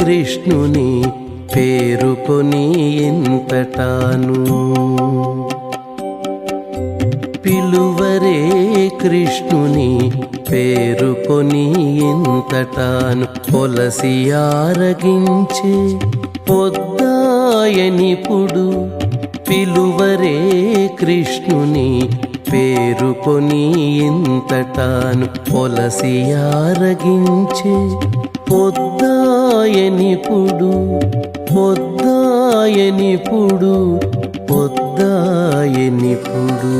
కృష్ణుని పేరుకొని ఎంతటాను పిలువరే కృష్ణుని పేరుకొని ఎంతటాను పొలసి ఆరగించే పొద్దాయనిపుడు పిలువరే కృష్ణుని పేరుకొని ఎంతటాను పొలసి ఆరగించే పొద్దాయనిపుడు పొద్దాయనిపుడు పొద్దాయనిపుడు.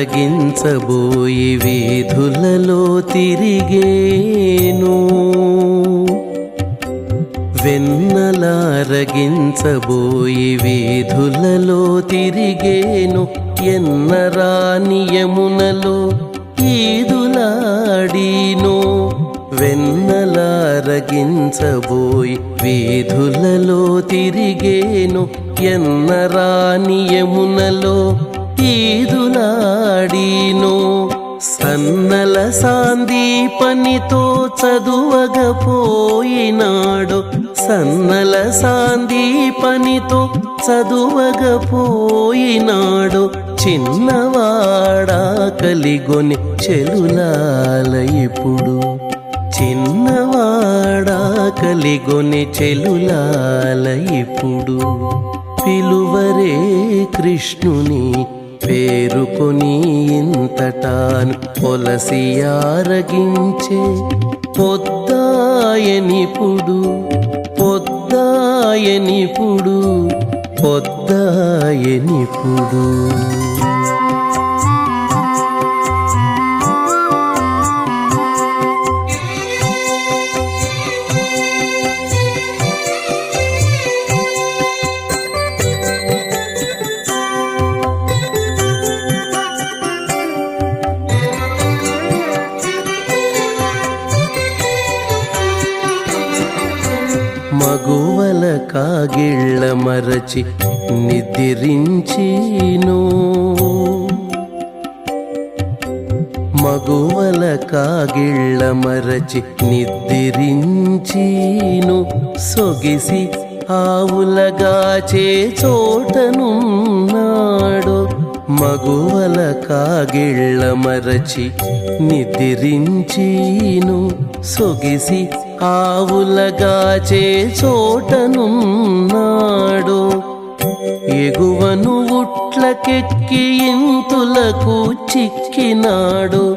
తొలగించబోయి వీధులలో తిరిగేను. వెన్నలారగించబోయి వీధులలో తిరిగేను. ఎన్నరానియమునలో ఈదులాడీను. వెన్నలారగించబోయి వీధులలో తిరిగేను. ఎన్నరానియమునలో ఈదులాడీను. సన్నల సాందీపనితో చదువగపోయినాడు. సన్నల సాందీపనితో చదువగపోయినాడు. చిన్నవాడా కలిగొని చెలులాల చిన్నవాడా కలిగొని చెలులాల పిలువరే కృష్ణుని పేరుకొని ఇంతటాను పొలసి ఆరగించే పొద్దాయనిపుడు పొద్దాయనిపుడు పొద్దాయనిపుడు. మగువల కాగిళ్ళ మరచి నిద్రించీను. మగువల కాగిళ్ళ మరచి నిద్రించీను. సొగిసి ఆవులగాచే చోటనున్నాడు మగువల కాగిళ్ళ మరచి నిద్రించీను. సొగిసి ఆవులగాచే చోటనున్నాడు. ఎగువను ఉట్లకెక్కి ఇంతులకు చిక్కినాడు.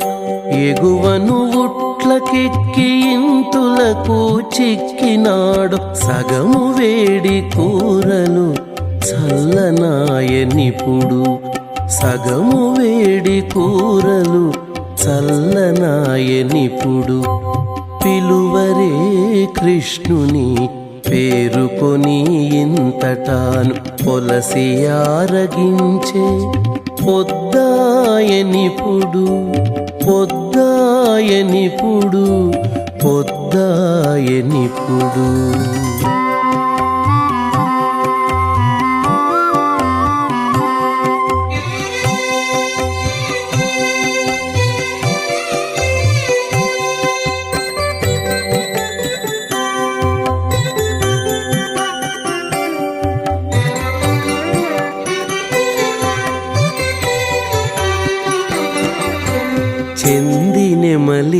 ఎగువను ఉట్లకెక్కి ఇంతులకు చిక్కినాడు. సగము వేడి కూరలు చల్లనాయనిపుడు సగము వేడి కూరలు చల్లనాయనిపుడు పిలువరే కృష్ణుని పేరుకొని ఇంతటాను పొలసి ఆరగించే పొద్దాయనిపుడు పొద్దాయనిపుడు పొద్దాయనిపుడు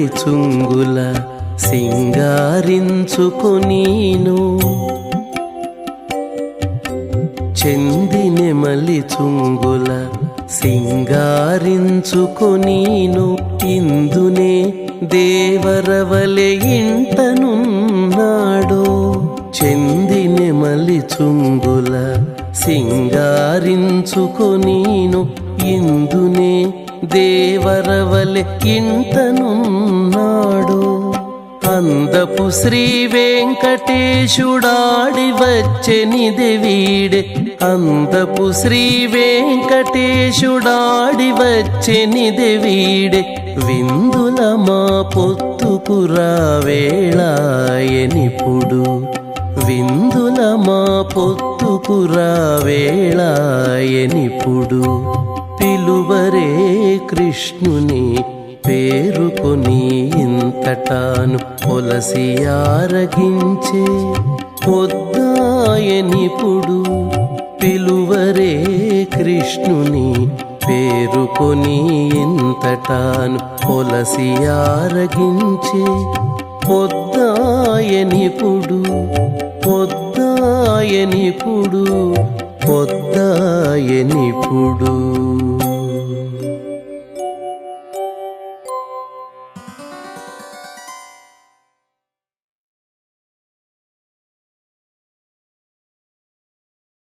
చుంగుల సింగారించుకునీను. సింగారించుకొనీను చెందినెమలి చుంగుల సింగారించుకునీను. ఇందునే దేవరవలె ఇంటనున్నాడు. చెందినెమలి చుంగుల సింగారించుకునీను. ఇందునే దేవరవలె ఇంతనున్నాడు. అందపు శ్రీ వెంకటేశుడాడి వచ్చెనిది వీడే అందపు శ్రీ వెంకటేశుడాడి వచ్చెనిది వీడే విందుల మా పొత్తుకురా వేళాయనిపుడు విందుల మా పొత్తుకురా వేళాయనిపుడు పిలువరే కృష్ణుని పేరుకొని ఇంతటాను పొలసి ఆరగించే పొద్దాయనిపుడు పిలువరే కృష్ణుని పేరుకొని ఇంతటాను పొలసి ఆరగించే పొద్దాయనిపుడు పొద్దాయనిపుడు పొద్దాయనిపుడు